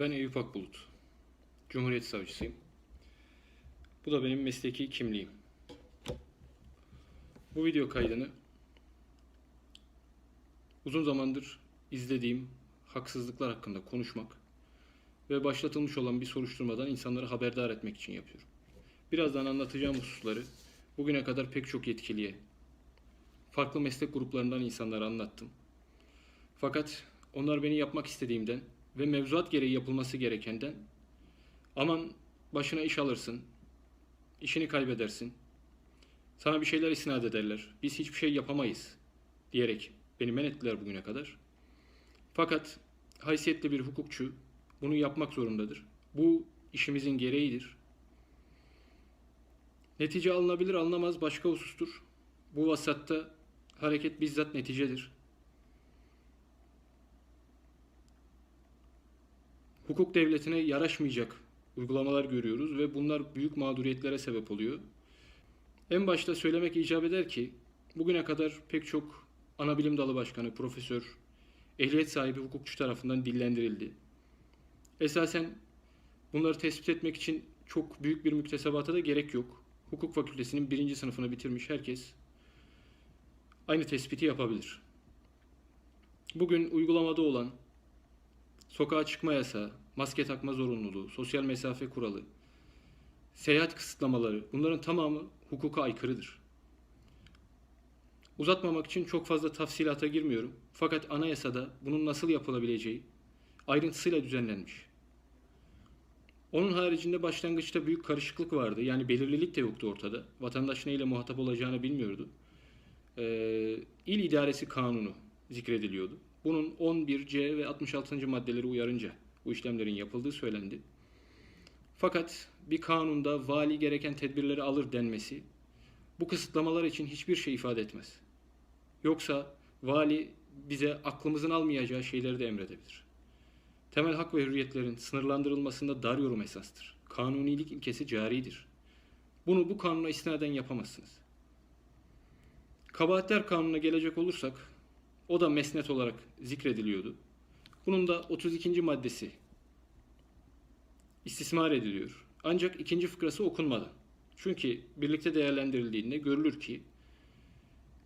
Ben Eyüp Akbulut. Cumhuriyet Savcısıyım. Bu da benim mesleki kimliğim. Bu video kaydını uzun zamandır izlediğim haksızlıklar hakkında konuşmak ve başlatılmış olan bir soruşturmadan insanları haberdar etmek için yapıyorum. Birazdan anlatacağım hususları bugüne kadar pek çok yetkiliye, farklı meslek gruplarından insanlara anlattım. Fakat onlar beni yapmak istediğimden ve mevzuat gereği yapılması gerekenden aman başına iş alırsın, işini kaybedersin, sana bir şeyler isnat ederler, biz hiçbir şey yapamayız diyerek beni men ettiler bugüne kadar. Fakat haysiyetli bir hukukçu bunu yapmak zorundadır. Bu işimizin gereğidir. Netice alınabilir alınamaz başka husustur. Bu vasatta hareket bizzat neticedir. Hukuk devletine yaraşmayacak uygulamalar görüyoruz ve bunlar büyük mağduriyetlere sebep oluyor. En başta söylemek icap eder ki bugüne kadar pek çok ana bilim dalı başkanı, profesör, ehliyet sahibi hukukçu tarafından dillendirildi. Esasen bunları tespit etmek için çok büyük bir müktesebata da gerek yok. Hukuk fakültesinin birinci sınıfını bitirmiş herkes aynı tespiti yapabilir. Bugün uygulamada olan sokağa çıkma yasağı, maske takma zorunluluğu, sosyal mesafe kuralı, seyahat kısıtlamaları bunların tamamı hukuka aykırıdır. Uzatmamak için çok fazla tafsilata girmiyorum. Fakat anayasada bunun nasıl yapılabileceği ayrıntısıyla düzenlenmiş. Onun haricinde başlangıçta büyük karışıklık vardı. Yani belirlilik de yoktu ortada. Vatandaş neyle muhatap olacağını bilmiyordu. Ee, İl İdaresi Kanunu zikrediliyordu. Bunun 11C ve 66. maddeleri uyarınca bu işlemlerin yapıldığı söylendi. Fakat bir kanunda vali gereken tedbirleri alır denmesi bu kısıtlamalar için hiçbir şey ifade etmez. Yoksa vali bize aklımızın almayacağı şeyleri de emredebilir. Temel hak ve hürriyetlerin sınırlandırılmasında dar yorum esastır. Kanunilik ilkesi caridir. Bunu bu kanuna istinaden yapamazsınız. Kabahatler kanununa gelecek olursak o da mesnet olarak zikrediliyordu. Bunun da 32. maddesi istismar ediliyor. Ancak ikinci fıkrası okunmadı. Çünkü birlikte değerlendirildiğinde görülür ki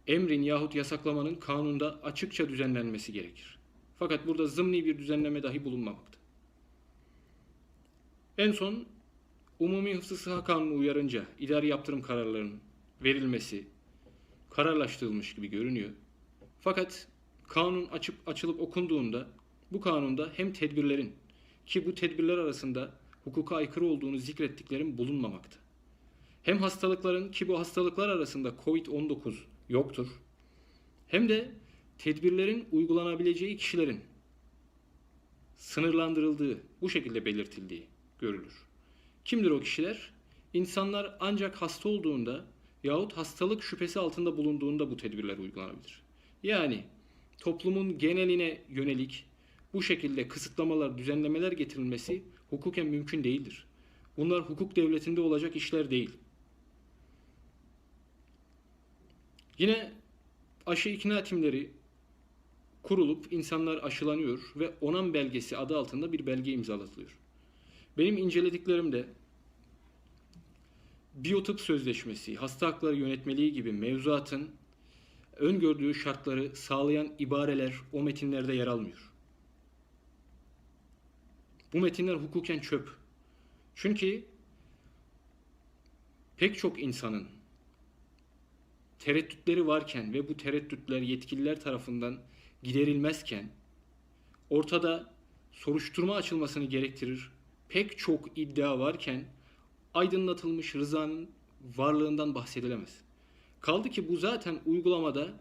emrin yahut yasaklamanın kanunda açıkça düzenlenmesi gerekir. Fakat burada zımni bir düzenleme dahi bulunmamakta. En son Umumi Hıfzı Sıha Kanunu uyarınca idari yaptırım kararlarının verilmesi kararlaştırılmış gibi görünüyor. Fakat kanun açıp açılıp okunduğunda bu kanunda hem tedbirlerin ki bu tedbirler arasında hukuka aykırı olduğunu zikrettiklerin bulunmamakta. Hem hastalıkların ki bu hastalıklar arasında Covid-19 yoktur. Hem de tedbirlerin uygulanabileceği kişilerin sınırlandırıldığı, bu şekilde belirtildiği görülür. Kimdir o kişiler? İnsanlar ancak hasta olduğunda yahut hastalık şüphesi altında bulunduğunda bu tedbirler uygulanabilir. Yani toplumun geneline yönelik bu şekilde kısıtlamalar, düzenlemeler getirilmesi hukuken mümkün değildir. Bunlar hukuk devletinde olacak işler değil. Yine aşı ikna timleri kurulup insanlar aşılanıyor ve onan belgesi adı altında bir belge imzalatılıyor. Benim incelediklerimde biyotip sözleşmesi, hasta hakları yönetmeliği gibi mevzuatın öngördüğü şartları sağlayan ibareler o metinlerde yer almıyor. Bu metinler hukuken çöp. Çünkü pek çok insanın tereddütleri varken ve bu tereddütler yetkililer tarafından giderilmezken ortada soruşturma açılmasını gerektirir pek çok iddia varken aydınlatılmış rızanın varlığından bahsedilemez. Kaldı ki bu zaten uygulamada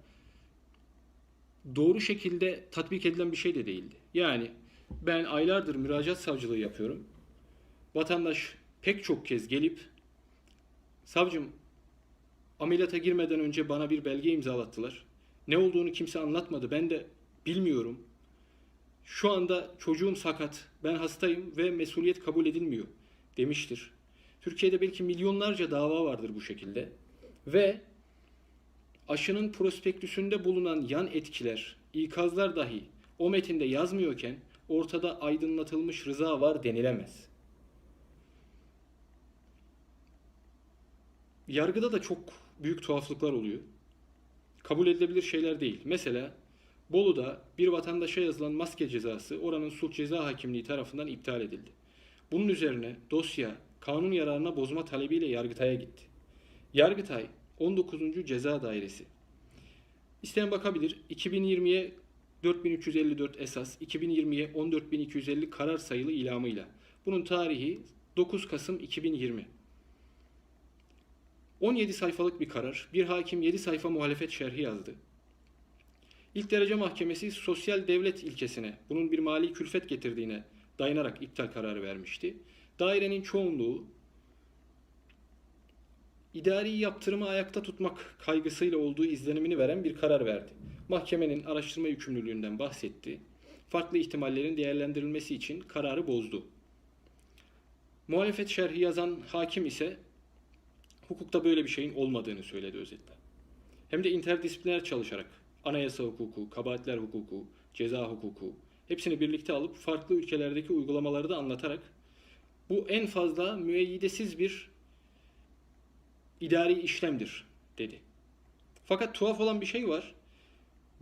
doğru şekilde tatbik edilen bir şey de değildi. Yani ben aylardır müracaat savcılığı yapıyorum. Vatandaş pek çok kez gelip savcım ameliyata girmeden önce bana bir belge imzalattılar. Ne olduğunu kimse anlatmadı. Ben de bilmiyorum. Şu anda çocuğum sakat. Ben hastayım ve mesuliyet kabul edilmiyor demiştir. Türkiye'de belki milyonlarca dava vardır bu şekilde. Ve aşının prospektüsünde bulunan yan etkiler, ikazlar dahi o metinde yazmıyorken ortada aydınlatılmış rıza var denilemez. Yargıda da çok büyük tuhaflıklar oluyor. Kabul edilebilir şeyler değil. Mesela Bolu'da bir vatandaşa yazılan maske cezası oranın sulh ceza hakimliği tarafından iptal edildi. Bunun üzerine dosya kanun yararına bozma talebiyle Yargıtay'a gitti. Yargıtay 19. Ceza Dairesi. İsteyen bakabilir. 2020'ye 4354 esas, 2020'ye 14250 karar sayılı ilamıyla. Bunun tarihi 9 Kasım 2020. 17 sayfalık bir karar. Bir hakim 7 sayfa muhalefet şerhi yazdı. İlk derece mahkemesi sosyal devlet ilkesine, bunun bir mali külfet getirdiğine dayanarak iptal kararı vermişti. Dairenin çoğunluğu idari yaptırımı ayakta tutmak kaygısıyla olduğu izlenimini veren bir karar verdi. Mahkemenin araştırma yükümlülüğünden bahsetti. Farklı ihtimallerin değerlendirilmesi için kararı bozdu. Muhalefet şerhi yazan hakim ise hukukta böyle bir şeyin olmadığını söyledi özetle. Hem de interdisipliner çalışarak anayasa hukuku, kabahatler hukuku, ceza hukuku hepsini birlikte alıp farklı ülkelerdeki uygulamaları da anlatarak bu en fazla müeyyidesiz bir idari işlemdir dedi. Fakat tuhaf olan bir şey var.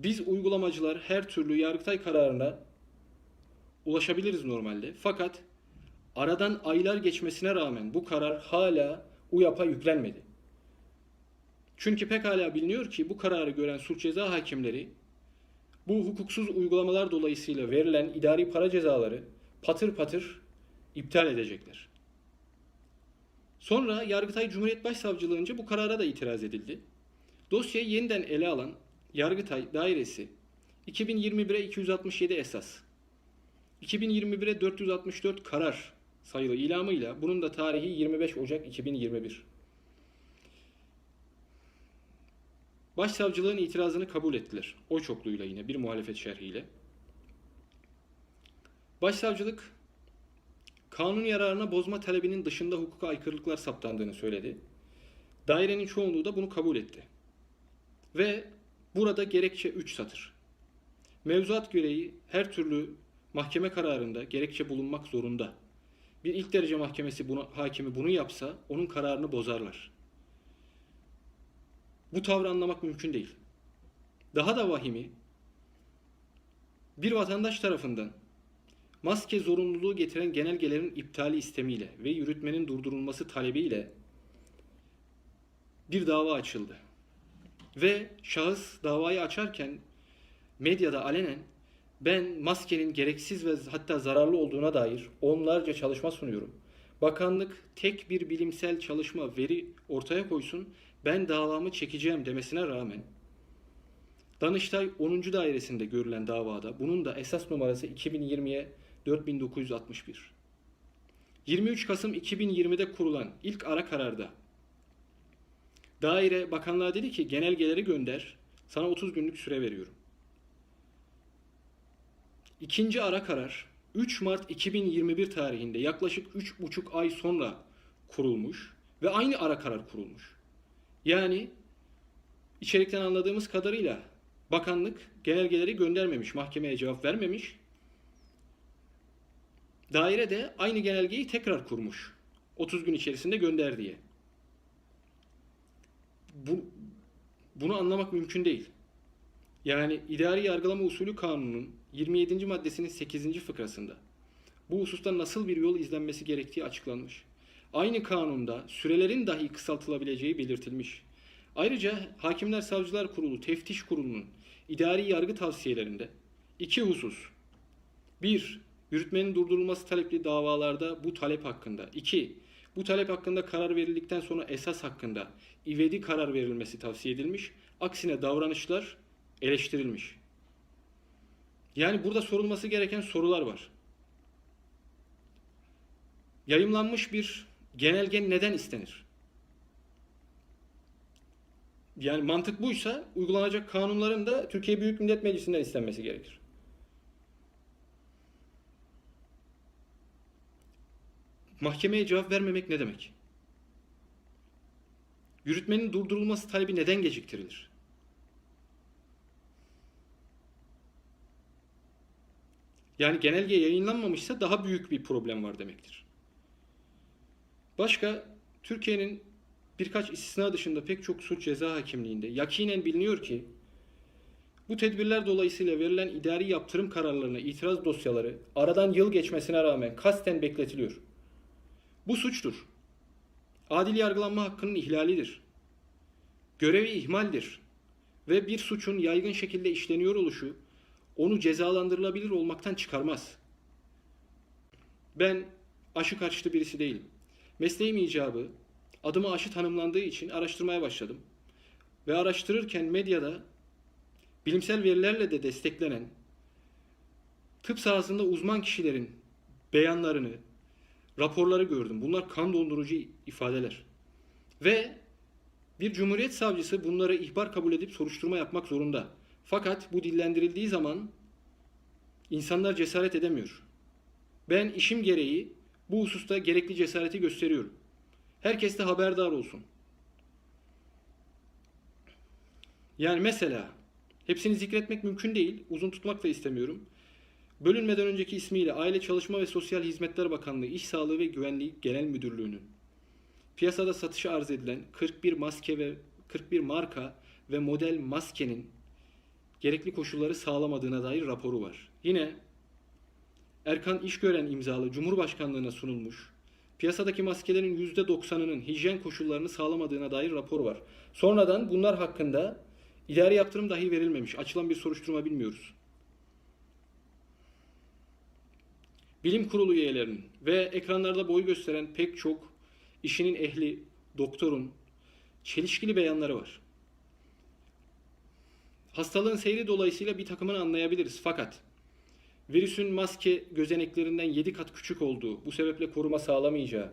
Biz uygulamacılar her türlü yargıtay kararına ulaşabiliriz normalde. Fakat aradan aylar geçmesine rağmen bu karar hala UYAP'a yüklenmedi. Çünkü pekala biliniyor ki bu kararı gören suç ceza hakimleri bu hukuksuz uygulamalar dolayısıyla verilen idari para cezaları patır patır iptal edecekler. Sonra Yargıtay Cumhuriyet Başsavcılığınca bu karara da itiraz edildi. Dosyayı yeniden ele alan Yargıtay Dairesi 2021'e 267 esas, 2021'e 464 karar sayılı ilamıyla bunun da tarihi 25 Ocak 2021. Başsavcılığın itirazını kabul ettiler. Oy çokluğuyla yine bir muhalefet şerhiyle. Başsavcılık kanun yararına bozma talebinin dışında hukuka aykırılıklar saptandığını söyledi. Dairenin çoğunluğu da bunu kabul etti. Ve burada gerekçe 3 satır. Mevzuat gereği her türlü mahkeme kararında gerekçe bulunmak zorunda. Bir ilk derece mahkemesi bunu, hakimi bunu yapsa onun kararını bozarlar. Bu tavrı anlamak mümkün değil. Daha da vahimi bir vatandaş tarafından maske zorunluluğu getiren genelgelerin iptali istemiyle ve yürütmenin durdurulması talebiyle bir dava açıldı. Ve şahıs davayı açarken medyada alenen ben maskenin gereksiz ve hatta zararlı olduğuna dair onlarca çalışma sunuyorum. Bakanlık tek bir bilimsel çalışma veri ortaya koysun ben davamı çekeceğim demesine rağmen Danıştay 10. dairesinde görülen davada bunun da esas numarası 2020'ye 4961. 23 Kasım 2020'de kurulan ilk ara kararda daire bakanlığa dedi ki genelgeleri gönder sana 30 günlük süre veriyorum. İkinci ara karar 3 Mart 2021 tarihinde yaklaşık 3,5 ay sonra kurulmuş ve aynı ara karar kurulmuş. Yani içerikten anladığımız kadarıyla bakanlık genelgeleri göndermemiş, mahkemeye cevap vermemiş. Daire de aynı genelgeyi tekrar kurmuş. 30 gün içerisinde gönder diye. Bu, bunu anlamak mümkün değil. Yani idari yargılama usulü kanunun 27. maddesinin 8. fıkrasında bu hususta nasıl bir yol izlenmesi gerektiği açıklanmış. Aynı kanunda sürelerin dahi kısaltılabileceği belirtilmiş. Ayrıca Hakimler Savcılar Kurulu Teftiş Kurulu'nun idari yargı tavsiyelerinde iki husus. Bir, yürütmenin durdurulması talepli davalarda bu talep hakkında. İki, bu talep hakkında karar verildikten sonra esas hakkında ivedi karar verilmesi tavsiye edilmiş. Aksine davranışlar eleştirilmiş. Yani burada sorulması gereken sorular var. Yayımlanmış bir genelge neden istenir? Yani mantık buysa uygulanacak kanunların da Türkiye Büyük Millet Meclisi'nden istenmesi gerekir. Mahkemeye cevap vermemek ne demek? Yürütmenin durdurulması talebi neden geciktirilir? Yani genelge yayınlanmamışsa daha büyük bir problem var demektir. Başka Türkiye'nin birkaç istisna dışında pek çok suç ceza hakimliğinde yakinen biliniyor ki bu tedbirler dolayısıyla verilen idari yaptırım kararlarına itiraz dosyaları aradan yıl geçmesine rağmen kasten bekletiliyor. Bu suçtur. Adil yargılanma hakkının ihlalidir. Görevi ihmaldir. Ve bir suçun yaygın şekilde işleniyor oluşu onu cezalandırılabilir olmaktan çıkarmaz. Ben aşı karşıtı birisi değilim. Mesleğim icabı adıma aşı tanımlandığı için araştırmaya başladım. Ve araştırırken medyada bilimsel verilerle de desteklenen tıp sahasında uzman kişilerin beyanlarını, raporları gördüm. Bunlar kan dondurucu ifadeler. Ve bir cumhuriyet savcısı bunları ihbar kabul edip soruşturma yapmak zorunda. Fakat bu dillendirildiği zaman insanlar cesaret edemiyor. Ben işim gereği bu hususta gerekli cesareti gösteriyorum. Herkes de haberdar olsun. Yani mesela hepsini zikretmek mümkün değil, uzun tutmak da istemiyorum. Bölünmeden önceki ismiyle Aile Çalışma ve Sosyal Hizmetler Bakanlığı İş Sağlığı ve Güvenliği Genel Müdürlüğü'nün piyasada satışa arz edilen 41 maske ve 41 marka ve model maskenin gerekli koşulları sağlamadığına dair raporu var. Yine Erkan İşgören imzalı Cumhurbaşkanlığına sunulmuş piyasadaki maskelerin %90'ının hijyen koşullarını sağlamadığına dair rapor var. Sonradan bunlar hakkında idari yaptırım dahi verilmemiş. Açılan bir soruşturma bilmiyoruz. Bilim kurulu üyelerinin ve ekranlarda boy gösteren pek çok işinin ehli doktorun çelişkili beyanları var. Hastalığın seyri dolayısıyla bir takımını anlayabiliriz. Fakat virüsün maske gözeneklerinden 7 kat küçük olduğu, bu sebeple koruma sağlamayacağı,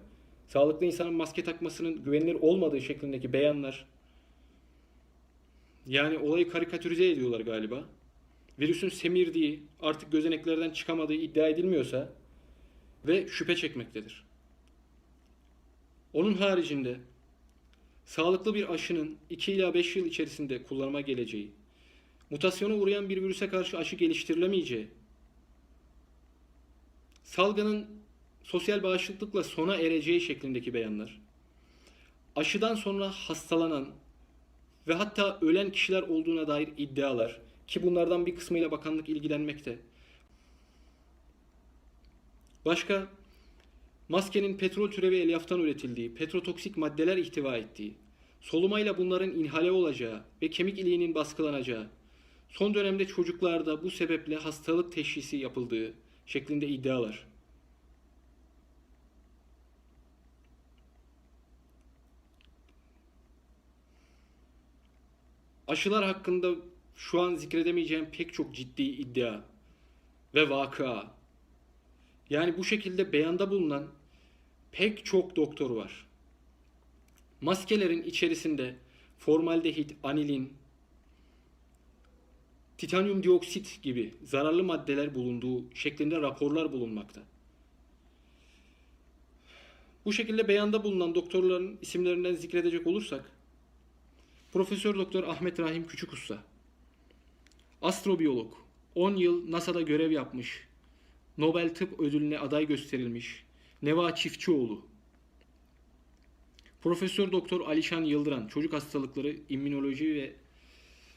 sağlıklı insanın maske takmasının güvenilir olmadığı şeklindeki beyanlar yani olayı karikatürize ediyorlar galiba. Virüsün semirdiği, artık gözeneklerden çıkamadığı iddia edilmiyorsa ve şüphe çekmektedir. Onun haricinde sağlıklı bir aşının 2 ila 5 yıl içerisinde kullanıma geleceği, mutasyona uğrayan bir virüse karşı aşı geliştirilemeyeceği, salgının sosyal bağışıklıkla sona ereceği şeklindeki beyanlar, aşıdan sonra hastalanan ve hatta ölen kişiler olduğuna dair iddialar ki bunlardan bir kısmıyla bakanlık ilgilenmekte. Başka maskenin petrol türevi elyaftan üretildiği, petrotoksik maddeler ihtiva ettiği, solumayla bunların inhale olacağı ve kemik iliğinin baskılanacağı, son dönemde çocuklarda bu sebeple hastalık teşhisi yapıldığı şeklinde iddialar. Aşılar hakkında şu an zikredemeyeceğim pek çok ciddi iddia ve vakıa. Yani bu şekilde beyanda bulunan pek çok doktor var. Maskelerin içerisinde formaldehit, anilin, titanyum dioksit gibi zararlı maddeler bulunduğu şeklinde raporlar bulunmakta. Bu şekilde beyanda bulunan doktorların isimlerinden zikredecek olursak Profesör Doktor Ahmet Rahim Küçükusta astrobiyolog 10 yıl NASA'da görev yapmış. Nobel Tıp Ödülüne aday gösterilmiş. Neva Çiftçioğlu Profesör Doktor Alişan Yıldıran çocuk hastalıkları, immünoloji ve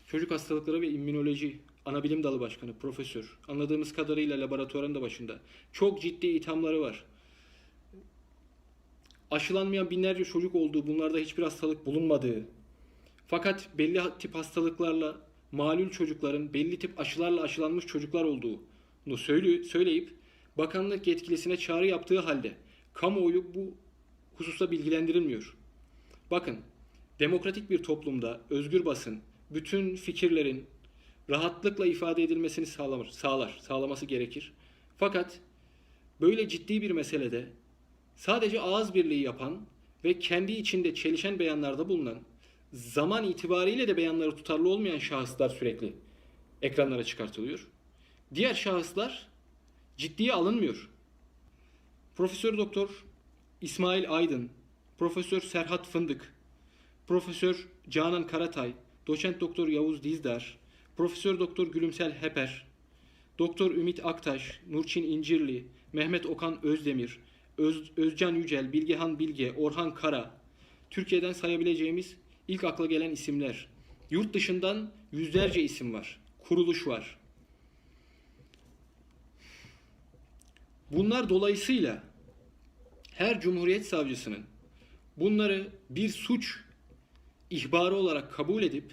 çocuk hastalıkları ve immünoloji ana bilim dalı başkanı profesör. Anladığımız kadarıyla laboratuvarın da başında. Çok ciddi ithamları var. Aşılanmayan binlerce çocuk olduğu, bunlarda hiçbir hastalık bulunmadığı, fakat belli tip hastalıklarla malul çocukların belli tip aşılarla aşılanmış çocuklar olduğunu söyleyip bakanlık yetkilisine çağrı yaptığı halde kamuoyu bu hususta bilgilendirilmiyor. Bakın, demokratik bir toplumda özgür basın bütün fikirlerin rahatlıkla ifade edilmesini sağlar, sağlar, sağlaması gerekir. Fakat böyle ciddi bir meselede sadece ağız birliği yapan ve kendi içinde çelişen beyanlarda bulunan zaman itibariyle de beyanları tutarlı olmayan şahıslar sürekli ekranlara çıkartılıyor. Diğer şahıslar ciddiye alınmıyor. Profesör Doktor İsmail Aydın, Profesör Serhat Fındık, Profesör Canan Karatay, Doçent Doktor Yavuz Dizdar, Profesör Doktor Gülümsel Heper, Doktor Ümit Aktaş, Nurçin İncirli, Mehmet Okan Özdemir, Öz- Özcan Yücel, Bilgehan Bilge, Orhan Kara, Türkiye'den sayabileceğimiz ilk akla gelen isimler. Yurt dışından yüzlerce isim var. Kuruluş var. Bunlar dolayısıyla her Cumhuriyet Savcısının bunları bir suç ihbarı olarak kabul edip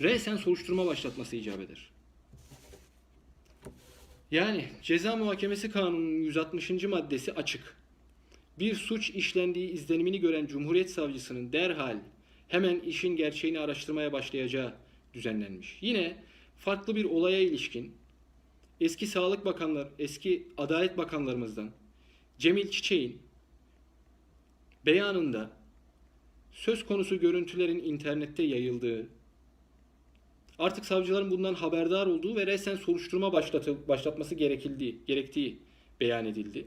resen soruşturma başlatması icap eder. Yani Ceza Muhakemesi Kanunu'nun 160. maddesi açık. Bir suç işlendiği izlenimini gören Cumhuriyet Savcısının derhal hemen işin gerçeğini araştırmaya başlayacağı düzenlenmiş. Yine farklı bir olaya ilişkin eski Sağlık Bakanlar, eski Adalet Bakanlarımızdan Cemil Çiçek'in beyanında söz konusu görüntülerin internette yayıldığı, artık savcıların bundan haberdar olduğu ve resen soruşturma başlatı, başlatması gerekildiği, gerektiği beyan edildi.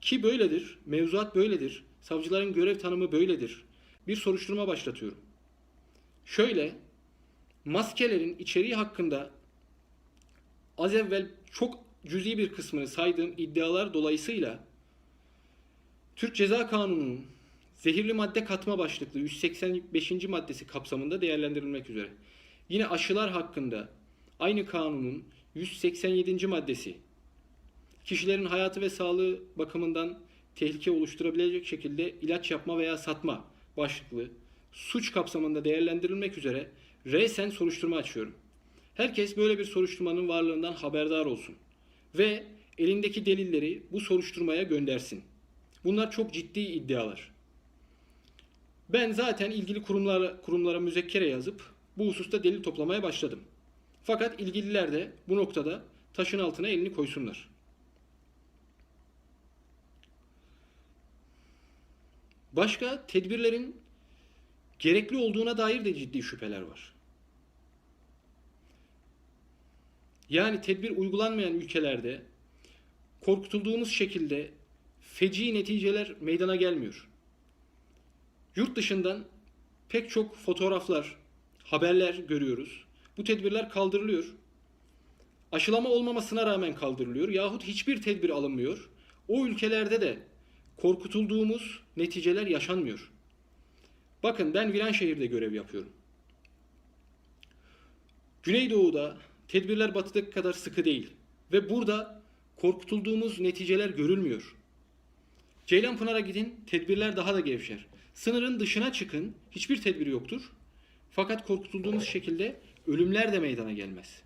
Ki böyledir, mevzuat böyledir, savcıların görev tanımı böyledir. Bir soruşturma başlatıyorum. Şöyle, maskelerin içeriği hakkında az evvel çok cüzi bir kısmını saydığım iddialar dolayısıyla Türk Ceza Kanunu'nun zehirli madde katma başlıklı 185. maddesi kapsamında değerlendirilmek üzere. Yine aşılar hakkında aynı kanunun 187. maddesi kişilerin hayatı ve sağlığı bakımından tehlike oluşturabilecek şekilde ilaç yapma veya satma başlıklı suç kapsamında değerlendirilmek üzere resen soruşturma açıyorum. Herkes böyle bir soruşturmanın varlığından haberdar olsun ve elindeki delilleri bu soruşturmaya göndersin. Bunlar çok ciddi iddialar. Ben zaten ilgili kurumlara, kurumlara müzekkere yazıp bu hususta delil toplamaya başladım. Fakat ilgililer de bu noktada taşın altına elini koysunlar. Başka tedbirlerin gerekli olduğuna dair de ciddi şüpheler var. Yani tedbir uygulanmayan ülkelerde korkutulduğumuz şekilde feci neticeler meydana gelmiyor. Yurt dışından pek çok fotoğraflar, haberler görüyoruz. Bu tedbirler kaldırılıyor. Aşılama olmamasına rağmen kaldırılıyor yahut hiçbir tedbir alınmıyor. O ülkelerde de korkutulduğumuz neticeler yaşanmıyor. Bakın ben Viranşehir'de görev yapıyorum. Güneydoğu'da tedbirler batıdaki kadar sıkı değil ve burada korkutulduğumuz neticeler görülmüyor. Ceylanpınar'a gidin, tedbirler daha da gevşer. Sınırın dışına çıkın, hiçbir tedbir yoktur. Fakat korkutulduğumuz şekilde ölümler de meydana gelmez.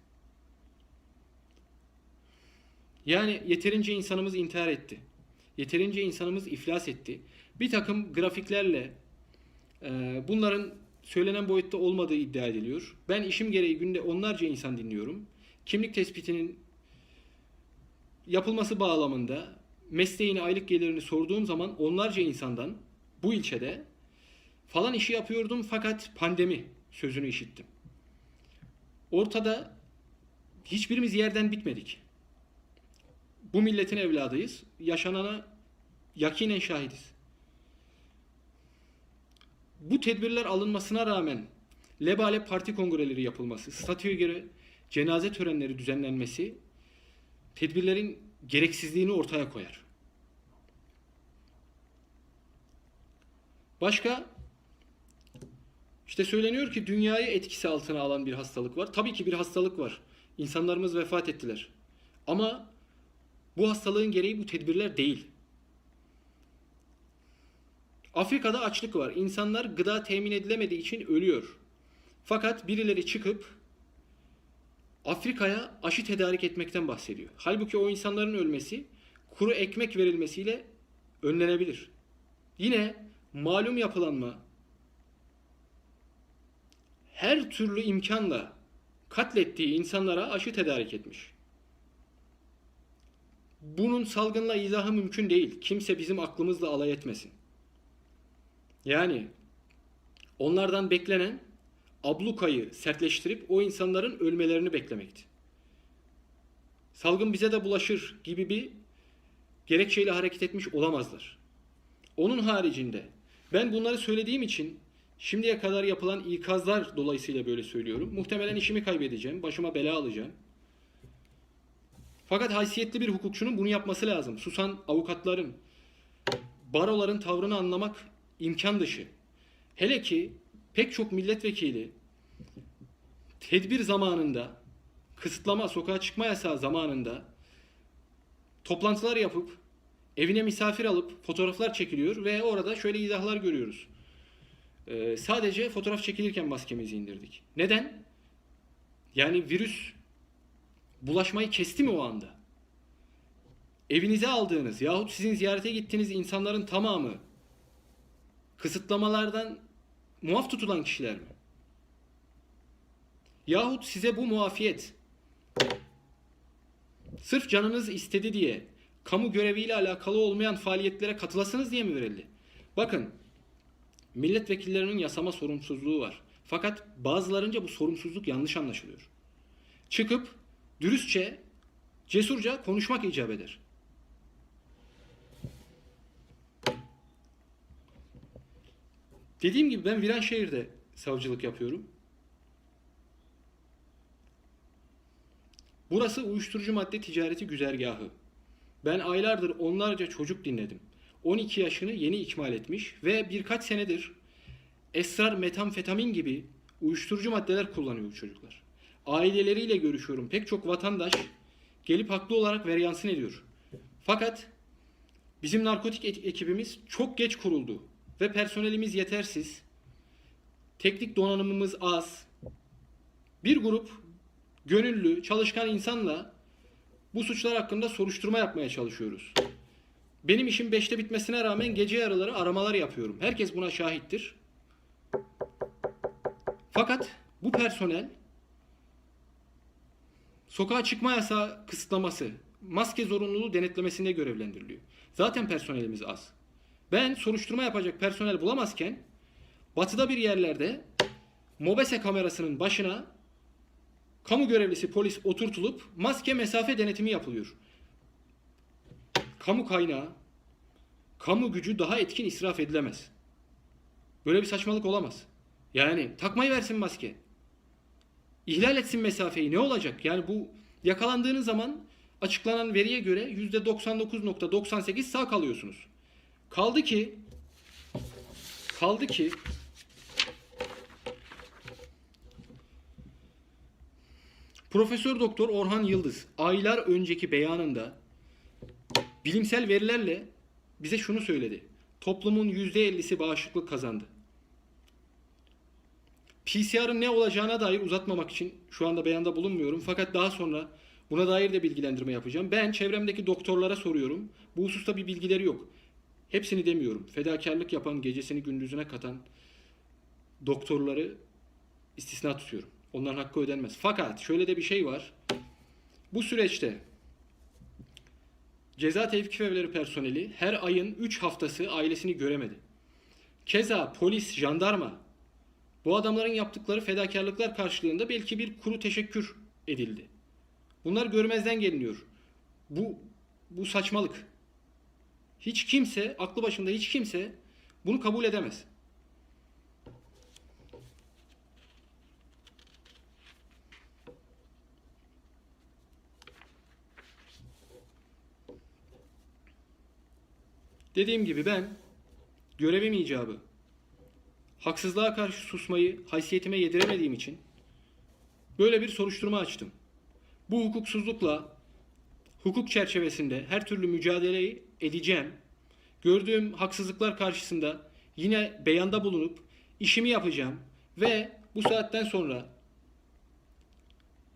Yani yeterince insanımız intihar etti. Yeterince insanımız iflas etti. Bir takım grafiklerle e, bunların söylenen boyutta olmadığı iddia ediliyor. Ben işim gereği günde onlarca insan dinliyorum. Kimlik tespitinin yapılması bağlamında mesleğini, aylık gelirini sorduğum zaman onlarca insandan bu ilçede falan işi yapıyordum fakat pandemi sözünü işittim. Ortada hiçbirimiz yerden bitmedik. Bu milletin evladıyız. Yaşanana yakinen şahidiz. Bu tedbirler alınmasına rağmen Lebale parti kongreleri yapılması, statüye göre cenaze törenleri düzenlenmesi tedbirlerin gereksizliğini ortaya koyar. Başka işte söyleniyor ki dünyayı etkisi altına alan bir hastalık var. Tabii ki bir hastalık var. İnsanlarımız vefat ettiler. Ama bu hastalığın gereği bu tedbirler değil. Afrika'da açlık var. İnsanlar gıda temin edilemediği için ölüyor. Fakat birileri çıkıp Afrika'ya aşı tedarik etmekten bahsediyor. Halbuki o insanların ölmesi kuru ekmek verilmesiyle önlenebilir. Yine malum yapılanma her türlü imkanla katlettiği insanlara aşı tedarik etmiş. Bunun salgınla izahı mümkün değil. Kimse bizim aklımızla alay etmesin. Yani onlardan beklenen ablukayı sertleştirip o insanların ölmelerini beklemekti. Salgın bize de bulaşır gibi bir gerekçeyle hareket etmiş olamazlar. Onun haricinde ben bunları söylediğim için şimdiye kadar yapılan ikazlar dolayısıyla böyle söylüyorum. Muhtemelen işimi kaybedeceğim, başıma bela alacağım. Fakat haysiyetli bir hukukçunun bunu yapması lazım. Susan avukatların, baroların tavrını anlamak imkan dışı. Hele ki pek çok milletvekili tedbir zamanında, kısıtlama, sokağa çıkma yasağı zamanında toplantılar yapıp evine misafir alıp fotoğraflar çekiliyor ve orada şöyle izahlar görüyoruz. Ee, sadece fotoğraf çekilirken maskemizi indirdik. Neden? Yani virüs bulaşmayı kesti mi o anda? Evinize aldığınız yahut sizin ziyarete gittiğiniz insanların tamamı kısıtlamalardan muaf tutulan kişiler mi? Yahut size bu muafiyet sırf canınız istedi diye kamu göreviyle alakalı olmayan faaliyetlere katılasınız diye mi verildi? Bakın milletvekillerinin yasama sorumsuzluğu var. Fakat bazılarınca bu sorumsuzluk yanlış anlaşılıyor. Çıkıp dürüstçe, cesurca konuşmak icap eder. Dediğim gibi ben Viranşehir'de savcılık yapıyorum. Burası uyuşturucu madde ticareti güzergahı. Ben aylardır onlarca çocuk dinledim. 12 yaşını yeni ikmal etmiş ve birkaç senedir esrar metamfetamin gibi uyuşturucu maddeler kullanıyor çocuklar. Aileleriyle görüşüyorum. Pek çok vatandaş gelip haklı olarak veryansın ediyor. Fakat bizim narkotik ekibimiz çok geç kuruldu ve personelimiz yetersiz. Teknik donanımımız az. Bir grup gönüllü, çalışkan insanla bu suçlar hakkında soruşturma yapmaya çalışıyoruz. Benim işim 5'te bitmesine rağmen gece yarıları aramalar yapıyorum. Herkes buna şahittir. Fakat bu personel sokağa çıkma yasağı kısıtlaması, maske zorunluluğu denetlemesinde görevlendiriliyor. Zaten personelimiz az. Ben soruşturma yapacak personel bulamazken batıda bir yerlerde mobese kamerasının başına kamu görevlisi polis oturtulup maske mesafe denetimi yapılıyor. Kamu kaynağı, kamu gücü daha etkin israf edilemez. Böyle bir saçmalık olamaz. Yani takmayı versin maske. İhlal etsin mesafeyi ne olacak? Yani bu yakalandığınız zaman açıklanan veriye göre %99.98 sağ kalıyorsunuz. Kaldı ki kaldı ki Profesör Doktor Orhan Yıldız aylar önceki beyanında bilimsel verilerle bize şunu söyledi. Toplumun %50'si bağışıklık kazandı. PCR'ın ne olacağına dair uzatmamak için şu anda beyanda bulunmuyorum. Fakat daha sonra buna dair de bilgilendirme yapacağım. Ben çevremdeki doktorlara soruyorum. Bu hususta bir bilgileri yok. Hepsini demiyorum. Fedakarlık yapan, gecesini gündüzüne katan doktorları istisna tutuyorum. Onların hakkı ödenmez. Fakat şöyle de bir şey var. Bu süreçte ceza tevkif evleri personeli her ayın 3 haftası ailesini göremedi. Keza polis, jandarma bu adamların yaptıkları fedakarlıklar karşılığında belki bir kuru teşekkür edildi. Bunlar görmezden geliniyor. Bu bu saçmalık. Hiç kimse, aklı başında hiç kimse bunu kabul edemez. Dediğim gibi ben görevim icabı haksızlığa karşı susmayı haysiyetime yediremediğim için böyle bir soruşturma açtım. Bu hukuksuzlukla hukuk çerçevesinde her türlü mücadeleyi edeceğim. Gördüğüm haksızlıklar karşısında yine beyanda bulunup işimi yapacağım ve bu saatten sonra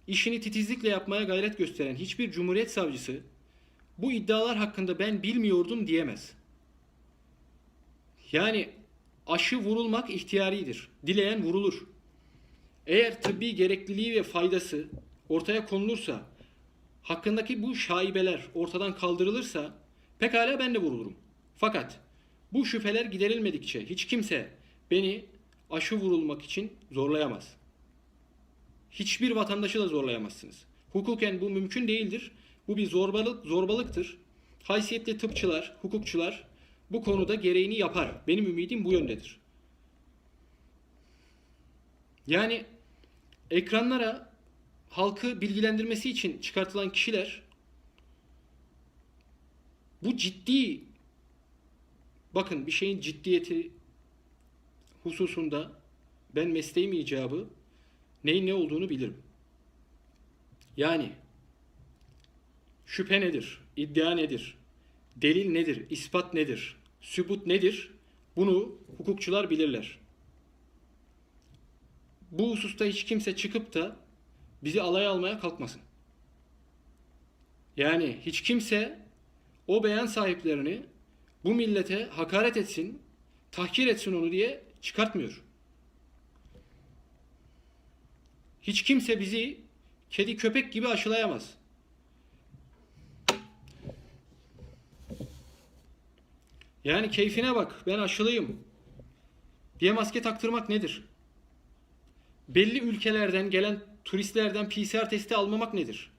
işini titizlikle yapmaya gayret gösteren hiçbir cumhuriyet savcısı bu iddialar hakkında ben bilmiyordum diyemez. Yani aşı vurulmak ihtiyaridir. Dileyen vurulur. Eğer tıbbi gerekliliği ve faydası ortaya konulursa, hakkındaki bu şaibeler ortadan kaldırılırsa pekala ben de vurulurum. Fakat bu şüpheler giderilmedikçe hiç kimse beni aşı vurulmak için zorlayamaz. Hiçbir vatandaşı da zorlayamazsınız. Hukuken bu mümkün değildir. Bu bir zorbalık, zorbalıktır. Haysiyetli tıpçılar, hukukçular bu konuda gereğini yapar. Benim ümidim bu yöndedir. Yani ekranlara halkı bilgilendirmesi için çıkartılan kişiler Bu ciddi bakın bir şeyin ciddiyeti hususunda ben mesleğim icabı neyin ne olduğunu bilirim. Yani şüphe nedir? İddia nedir? Delil nedir? ispat nedir? Sübut nedir? Bunu hukukçular bilirler. Bu hususta hiç kimse çıkıp da bizi alay almaya kalkmasın. Yani hiç kimse o beyan sahiplerini bu millete hakaret etsin, tahkir etsin onu diye çıkartmıyor. Hiç kimse bizi kedi köpek gibi aşılayamaz. Yani keyfine bak ben aşılıyım diye maske taktırmak nedir? Belli ülkelerden gelen turistlerden PCR testi almamak nedir?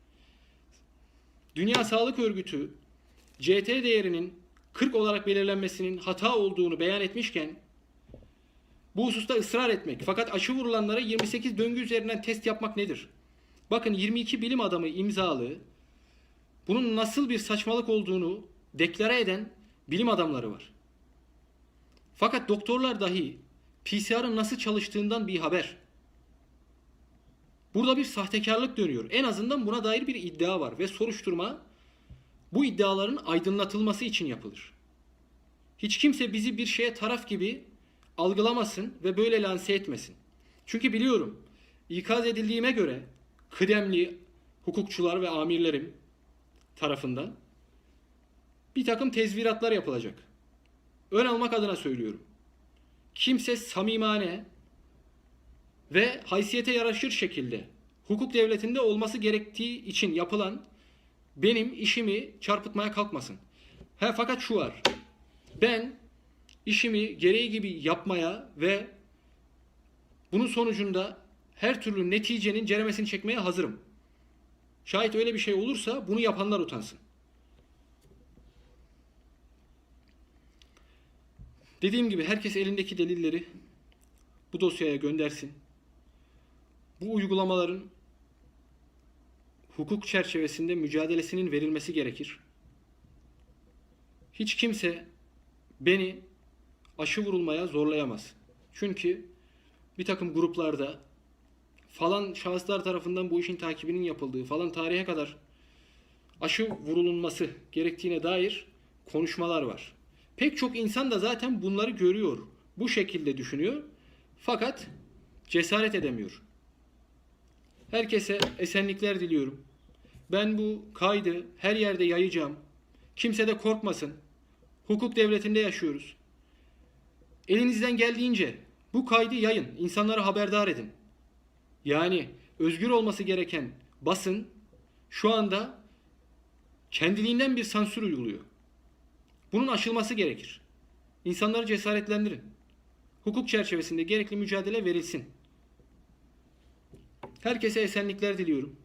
Dünya Sağlık Örgütü CT değerinin 40 olarak belirlenmesinin hata olduğunu beyan etmişken bu hususta ısrar etmek fakat aşı vurulanlara 28 döngü üzerinden test yapmak nedir? Bakın 22 bilim adamı imzalı bunun nasıl bir saçmalık olduğunu deklare eden bilim adamları var. Fakat doktorlar dahi PCR'ın nasıl çalıştığından bir haber. Burada bir sahtekarlık dönüyor. En azından buna dair bir iddia var ve soruşturma bu iddiaların aydınlatılması için yapılır. Hiç kimse bizi bir şeye taraf gibi algılamasın ve böyle lanse etmesin. Çünkü biliyorum ikaz edildiğime göre kıdemli hukukçular ve amirlerim tarafından bir takım tezviratlar yapılacak. Ön almak adına söylüyorum. Kimse samimane ve haysiyete yaraşır şekilde hukuk devletinde olması gerektiği için yapılan benim işimi çarpıtmaya kalkmasın. Ha, fakat şu var. Ben işimi gereği gibi yapmaya ve bunun sonucunda her türlü neticenin ceremesini çekmeye hazırım. Şayet öyle bir şey olursa bunu yapanlar utansın. Dediğim gibi herkes elindeki delilleri bu dosyaya göndersin. Bu uygulamaların hukuk çerçevesinde mücadelesinin verilmesi gerekir. Hiç kimse beni aşı vurulmaya zorlayamaz. Çünkü bir takım gruplarda falan şahıslar tarafından bu işin takibinin yapıldığı falan tarihe kadar aşı vurulunması gerektiğine dair konuşmalar var. Pek çok insan da zaten bunları görüyor. Bu şekilde düşünüyor. Fakat cesaret edemiyor. Herkese esenlikler diliyorum. Ben bu kaydı her yerde yayacağım. Kimse de korkmasın. Hukuk devletinde yaşıyoruz. Elinizden geldiğince bu kaydı yayın, insanları haberdar edin. Yani özgür olması gereken basın şu anda kendiliğinden bir sansür uyguluyor. Bunun aşılması gerekir. İnsanları cesaretlendirin. Hukuk çerçevesinde gerekli mücadele verilsin. Herkese esenlikler diliyorum.